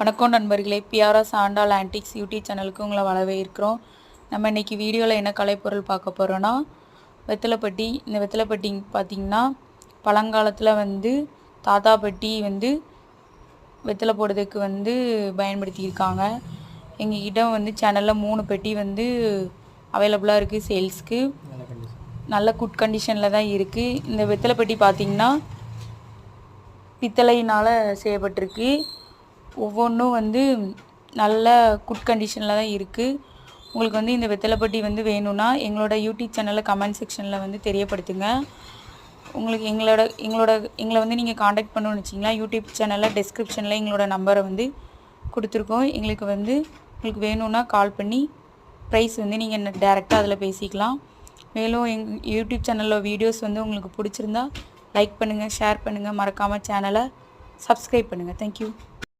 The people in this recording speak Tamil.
வணக்கம் நண்பர்களே. பிஆர்எஸ் ஆண்டாள் ஆன்டிக்ஸ் யூடியூப் சேனலுக்கு உங்களை வரவேற்கிறோம் நம்ம இன்னைக்கு வீடியோவில் என்ன கலைப்பொருள் பார்க்க போகிறோன்னா வெத்தலைப்பட்டி இந்த வெத்தலைப்பட்டி பார்த்திங்கன்னா பழங்காலத்தில் வந்து தாத்தா பாட்டி வந்து வெத்தலை போடுறதுக்கு வந்து பயன்படுத்தியிருக்காங்க. எங்ககிட்ட வந்து சேனலில் மூணு பெட்டி வந்து அவைலபிளாக இருக்குது சேல்ஸ்க்கு. நல்ல குட் கண்டிஷனில் தான் இருக்குது இந்த வெத்தலைப்பட்டி பார்த்திங்கன்னா பித்தளையினால் செய்யப்பட்டிருக்கு. ஒவ்வொன்றும் வந்து நல்ல குட் கண்டிஷனில் தான் இருக்குது உங்களுக்கு வந்து இந்த வெத்தலைப்பட்டி வந்து வேணும்னா எங்களோட யூடியூப் சேனலில் கமெண்ட் செக்ஷனில் வந்து தெரியப்படுத்துங்க. உங்களுக்கு எங்களோட எங்களோட எங்களை வந்து நீங்கள் காண்டாக்ட் பண்ணணும்னு வச்சிங்களா யூடியூப் சேனலில் டிஸ்கிரிப்ஷனில் எங்களோட நம்பரை வந்து கொடுத்துருக்கோம். எங்களுக்கு வந்து உங்களுக்கு வேணும்னா கால் பண்ணி ப்ரைஸ் வந்து நீங்கள் டேரெக்டாக அதில் பேசிக்கலாம். மேலும் எங் யூடியூப் சேனலில் வீடியோஸ் வந்து உங்களுக்கு பிடிச்சிருந்தா லைக் பண்ணுங்கள் ஷேர் பண்ணுங்கள் மறக்காமல் சேனலை சப்ஸ்கிரைப் பண்ணுங்கள் தேங்க்யூ